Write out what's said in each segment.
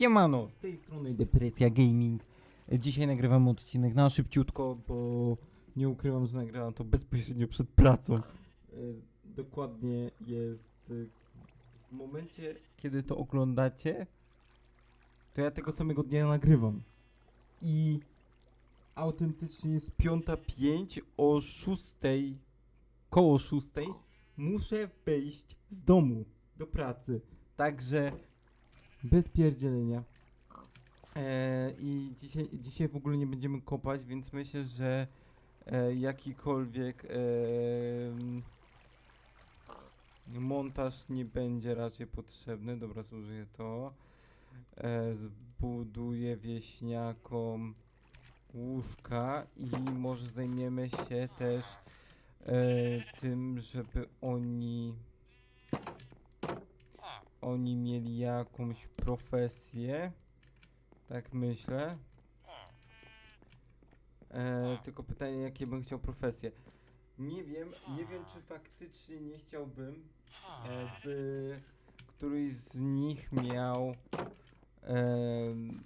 Siemano, z tej strony Depresja Gaming. Dzisiaj nagrywam odcinek na szybciutko, bo nie ukrywam, że nagrałam to bezpośrednio przed pracą. E, Dokładnie jest e, w momencie, kiedy to oglądacie, to ja tego samego dnia nagrywam. I autentycznie jest 5.05 o 6, koło 6 muszę wyjść z domu do pracy. Także bez pierdzielenia. E, I dzisiaj, dzisiaj w ogóle nie będziemy kopać, więc myślę, że e, jakikolwiek e, montaż nie będzie raczej potrzebny. Dobra, zużyję to. E, zbuduję wieśniakom łóżka i może zajmiemy się też e, tym, żeby oni oni mieli jakąś profesję. Tak myślę. E, tylko pytanie, jakie bym chciał profesje. Nie wiem, nie wiem, czy faktycznie nie chciałbym, e, by któryś z nich miał em,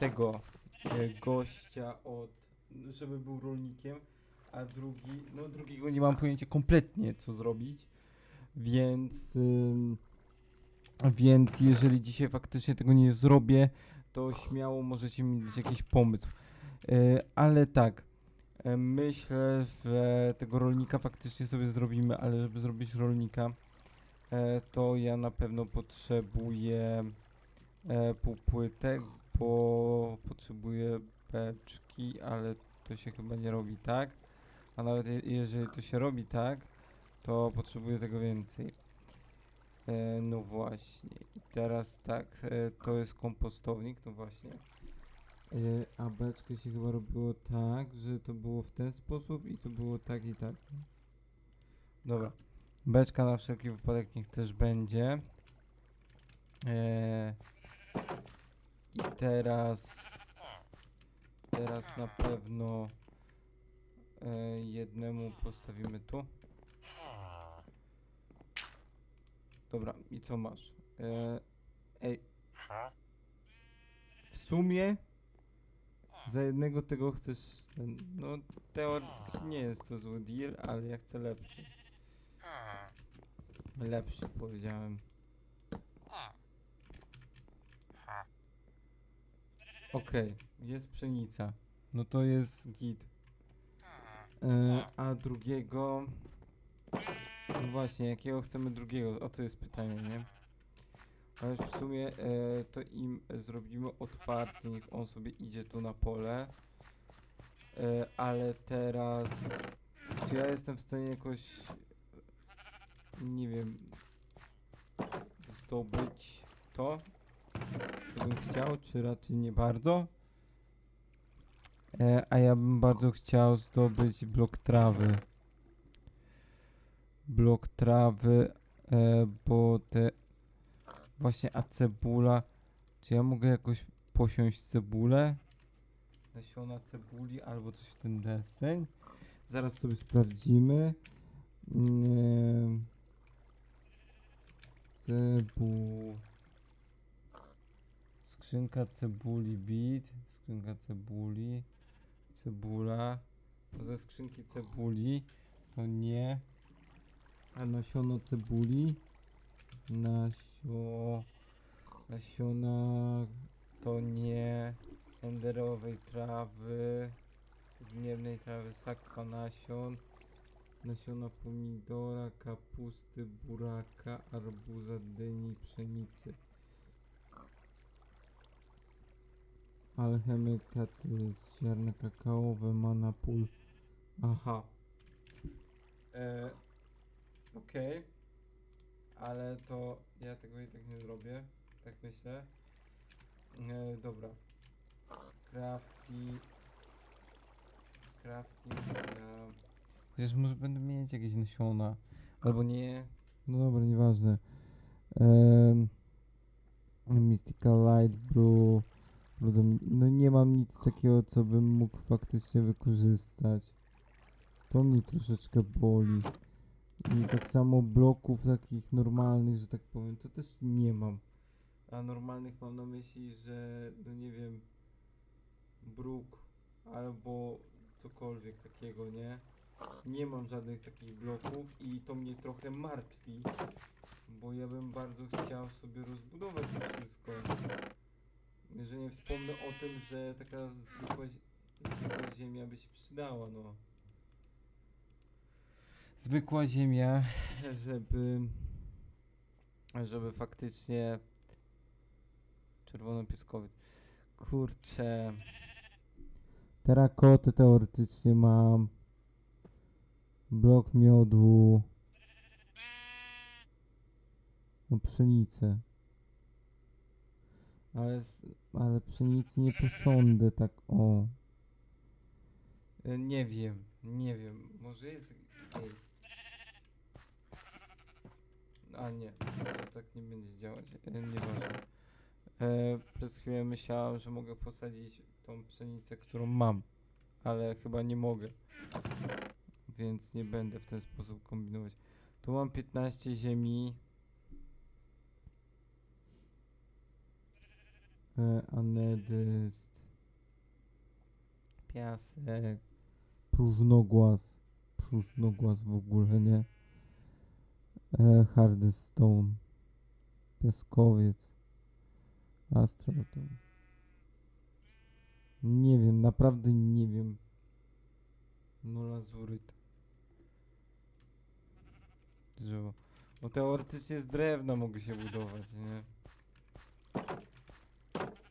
tego e, gościa od, żeby był rolnikiem, a drugi, no drugiego nie mam pojęcia kompletnie co zrobić, więc więc jeżeli dzisiaj faktycznie tego nie zrobię, to śmiało możecie mi dać jakiś pomysł. E, ale tak, e, myślę, że tego rolnika faktycznie sobie zrobimy, ale żeby zrobić rolnika, e, to ja na pewno potrzebuję e, półpłytek, bo potrzebuję beczki, ale to się chyba nie robi tak. A nawet je, jeżeli to się robi tak, to potrzebuję tego więcej. E, no właśnie. I teraz tak, e, to jest kompostownik, no właśnie. E, a beczkę się chyba robiło tak, że to było w ten sposób i to było tak i tak. Dobra. Beczka na wszelki wypadek niech też będzie. I teraz teraz na pewno jednemu postawimy tu. Dobra, i co masz? E, ej. W sumie za jednego tego chcesz. ten- No, teoretycznie nie jest to zły deal, ale ja chcę lepszy. Lepszy powiedziałem. Okej, jest pszenica. No to jest git. E, a drugiego. No właśnie, jakiego chcemy drugiego? O to jest pytanie, nie? Ale w sumie e, to im zrobimy otwarty, niech on sobie idzie tu na pole. E, ale teraz. Czy ja jestem w stanie jakoś. Nie wiem. Zdobyć to? Co bym chciał, czy raczej nie bardzo? E, a ja bym bardzo chciał zdobyć blok trawy blok trawy, e, bo te właśnie, a cebula, czy ja mogę jakoś posiąść cebulę? Nasiona cebuli albo coś w ten deseń. Zaraz sobie sprawdzimy. Mm, Cebu... Skrzynka cebuli bit, skrzynka cebuli, cebula. Ze skrzynki cebuli to nie. Nasiono cebuli? Nasio... Nasiona to nie enderowej trawy, dniewnej trawy, sakwa nasion, nasiona pomidora, kapusty, buraka, arbuza, dyni, pszenicy. Jest ziarna kakaowe, mana pól. Aha. E, Okej. Ale to ja tego i tak nie zrobię. Tak myślę. E, dobra. Crafty. Crafty. Ja... Chociaż może będę mieć jakieś nasiona. Albo nie. No dobra, nieważne. Um, Mystical Light Blue. Blue no nie mam nic takiego, co bym mógł faktycznie wykorzystać. To mnie troszeczkę boli. Tak samo bloków takich normalnych, że tak powiem, to też nie mam. A normalnych mam na myśli, że no nie wiem, bruk albo cokolwiek takiego, nie? Nie mam żadnych takich bloków i to mnie trochę martwi, bo ja bym bardzo chciał sobie rozbudować to wszystko. Że nie wspomnę o tym, że taka zwykła ziemia by się przydała, no. Zwykła ziemia, żeby żeby faktycznie czerwonopieskowiec. Kurczę. Terakoty teoretycznie mam. Blok miodu. No pszenicę. Ale, ale pszenicy nie posiądę tak o. E, Nie wiem, nie wiem. Może jest. Ej. A nie, to tak nie będzie działać. E, nieważne. E, przez chwilę myślałem, że mogę posadzić tą pszenicę, którą mam, ale chyba nie mogę. Więc nie będę w ten sposób kombinować. Tu mam 15 ziemi. E, anedyst. Piasek. Próżnogłaz. Próżnogłaz w ogóle, nie? E, hardy stone. Piaskowiec. Astroton. Nie wiem, naprawdę nie wiem. No lazuryt. Drzewo. No teoretycznie z drewna mogę się budować, nie?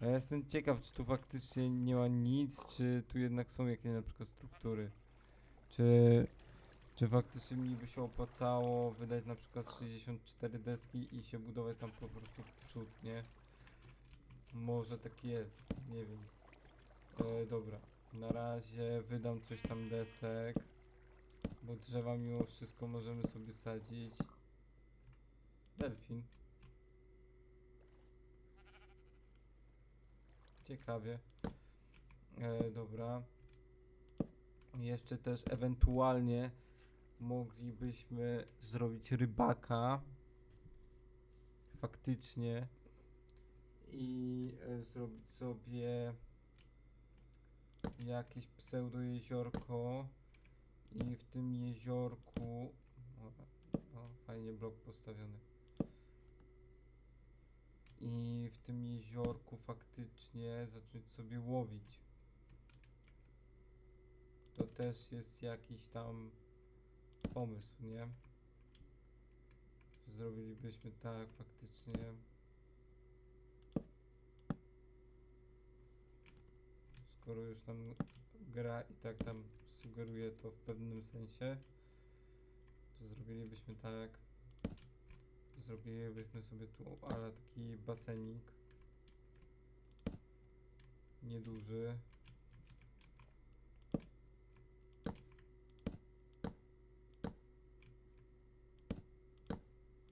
Ja jestem ciekaw, czy tu faktycznie nie ma nic, czy tu jednak są jakieś na przykład struktury. Czy, czy faktycznie mi by się opłacało wydać na przykład 64 deski i się budować tam po prostu w przód, nie? Może tak jest, nie wiem. E, dobra, na razie wydam coś tam desek, bo drzewa mimo wszystko możemy sobie sadzić. Delfin. Ciekawie. E, dobra. Jeszcze też ewentualnie moglibyśmy zrobić rybaka. Faktycznie. I e, zrobić sobie jakieś pseudo jeziorko i w tym jeziorku o, o, fajnie blok postawiony i w tym jeziorku faktycznie zacząć sobie łowić to też jest jakiś tam pomysł, nie? Zrobilibyśmy tak faktycznie skoro już tam gra i tak tam sugeruje to w pewnym sensie, to zrobilibyśmy tak. Zrobilibyśmy sobie tu ale taki basenik. Nieduży.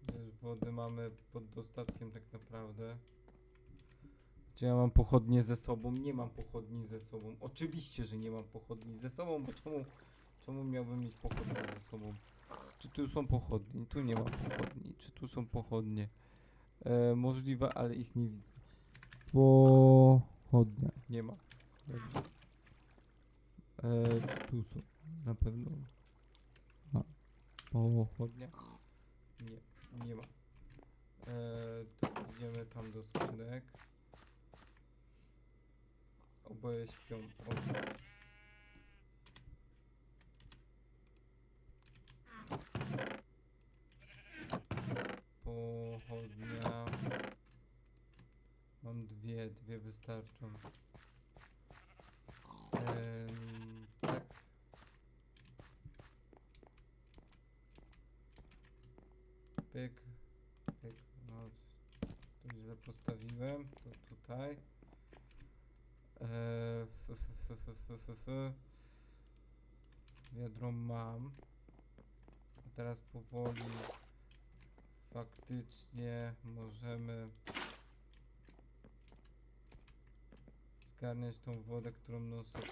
Też wody mamy pod dostatkiem tak naprawdę. Czy ja mam pochodnie ze sobą? Nie mam pochodni ze sobą. Oczywiście, że nie mam pochodni ze sobą, bo czemu, czemu miałbym mieć pochodnie ze sobą? Czy tu są pochodnie? Tu nie ma pochodni. Czy tu są pochodnie? E, możliwe, ale ich nie widzę. Pochodnia. Nie ma. Dobrze. E, tu są. Na pewno. A. Pochodnia. Nie, nie ma. E, to idziemy tam do skrzynek. Oboje śpią. O. Pochodnia. Mam dwie, dwie wystarczą. Teraz powoli faktycznie możemy zgarniać tą wodę, którą no sobie.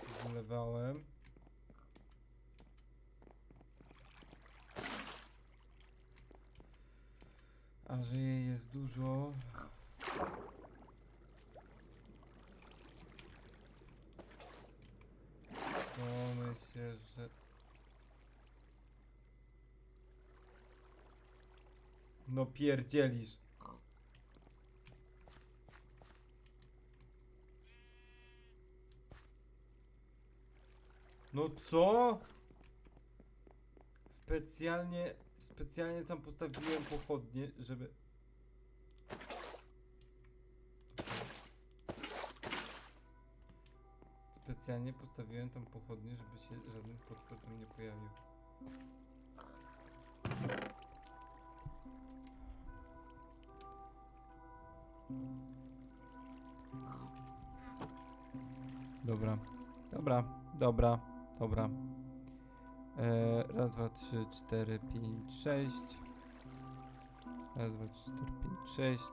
A że jej jest dużo, to myślę, że No pierdzielisz. No co? Specjalnie, specjalnie tam postawiłem pochodnie, żeby... Specjalnie postawiłem tam pochodnie, żeby się żaden potwór tam nie pojawił. Dobra, dobra, dobra, dobra. E, raz, dwa, trzy, cztery, pięć, sześć. Raz, dwa, trzy, cztery, pięć, sześć.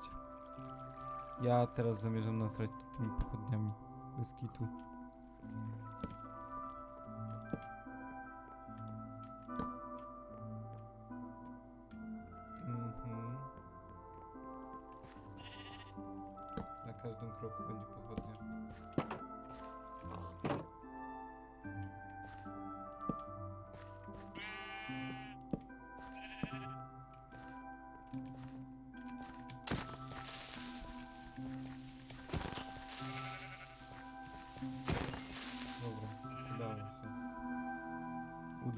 Ja teraz zamierzam nasrać tymi pochodniami. Bez kitu.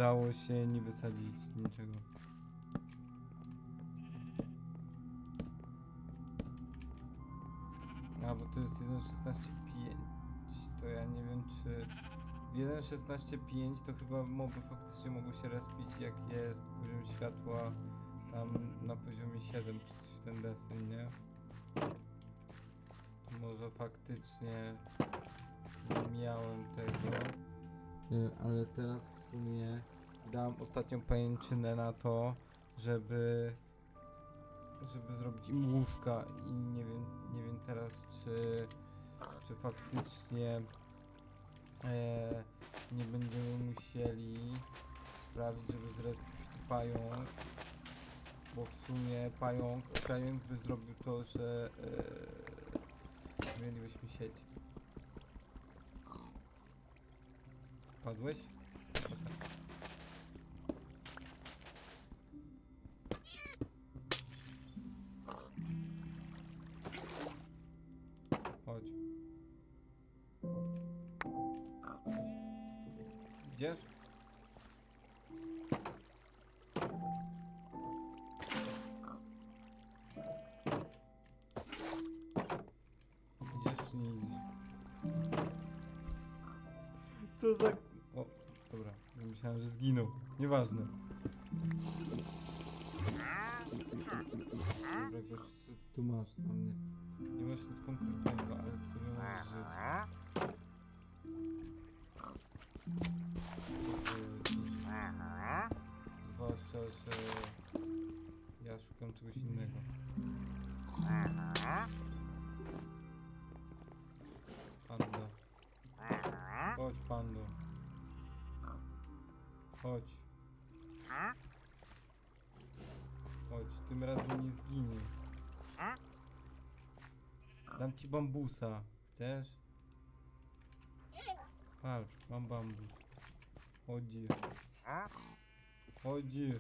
Udało się nie wysadzić niczego. A, bo to jest 1.16.5. To ja nie wiem, czy w 1.16.5 to chyba moby faktycznie mogą się respić, jak jest poziom światła tam na poziomie 7 czy coś w ten deseń, nie? To może faktycznie nie miałem tego. Ale teraz w sumie dałem ostatnią pajęczynę na to, żeby żeby zrobić im łóżka i nie wiem, nie wiem teraz czy, czy faktycznie e, nie będziemy musieli sprawić, żeby zrespić pająk, bo w sumie pająk, pająk by zrobił to, że e, mielibyśmy sieć. Padłeś? Co za... O, dobra. Myślałem, że zginął. Nieważne. Dobra, gość, tu masz na mnie? Nie masz nic konkretnego, ale sobie możesz żyć. Zwłaszcza, że ja szukam czegoś innego. Chodź, pando. Chodź. Chodź, tym razem nie zginie. Dam ci bambusa. Chcesz? Patrz, mam bambus. Chodzi. Chodzi.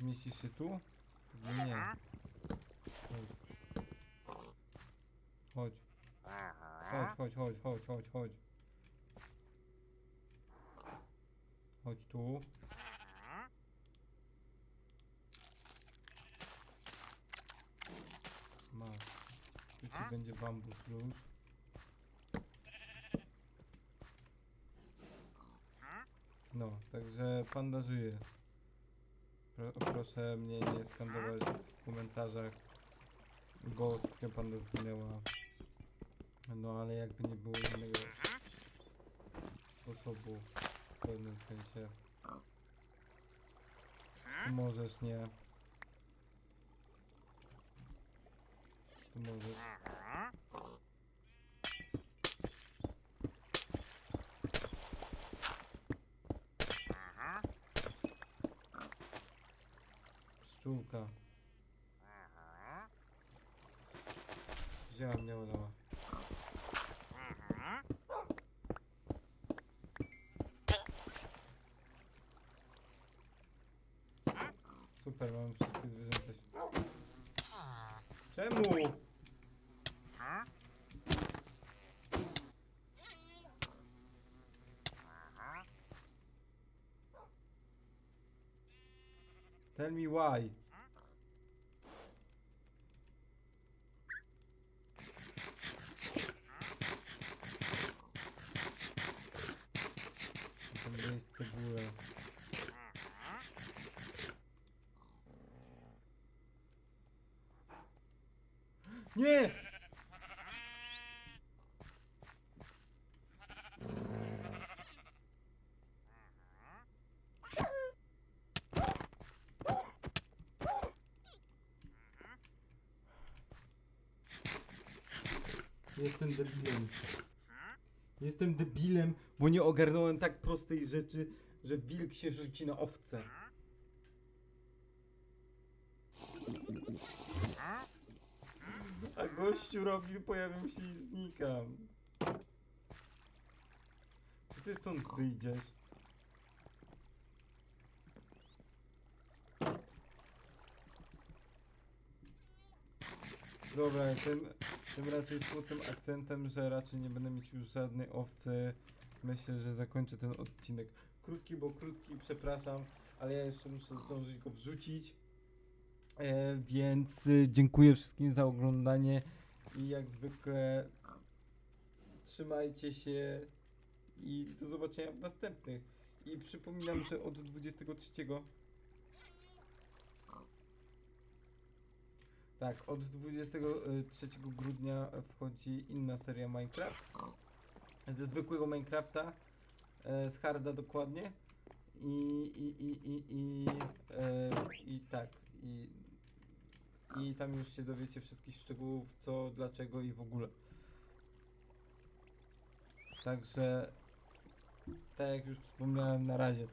Mieścisz się tu? Nie. Chodź. Chodź. Chodź, chodź, chodź, chodź, chodź, chodź. Chodź tu. Masz. Tu ci będzie bambus plus. No, także panda żyje. Pro, proszę mnie nie skandować w komentarzach, bo ostatnio panda zginęła. No ale jakby nie było innego sposobu w pewnym sensie. Możesz nie. Tu możesz. Pszczółka. Wzięła mnie udała. Czemu? Tell me why. Jestem debilem. Jestem debilem, bo nie ogarnąłem tak prostej rzeczy, że wilk się rzuci na owce. A gościu robi, pojawiam się i znikam. Czy ty stąd wyjdziesz? Dobra, tym, tym raczej smutnym akcentem, że raczej nie będę mieć już żadnej owcy. Myślę, że zakończę ten odcinek. Krótki, bo krótki, przepraszam, ale ja jeszcze muszę zdążyć go wrzucić. E, więc y, dziękuję wszystkim za oglądanie i jak zwykle trzymajcie się i do zobaczenia w następnych. I przypominam, że od 23 tak, od 23 grudnia wchodzi inna seria Minecraft. Ze zwykłego Minecrafta, e, z harda dokładnie. I, i, i, i, i, e, i tak, i, i tam już się dowiecie wszystkich szczegółów, co, dlaczego i w ogóle. Także, tak jak już wspomniałem, na razie.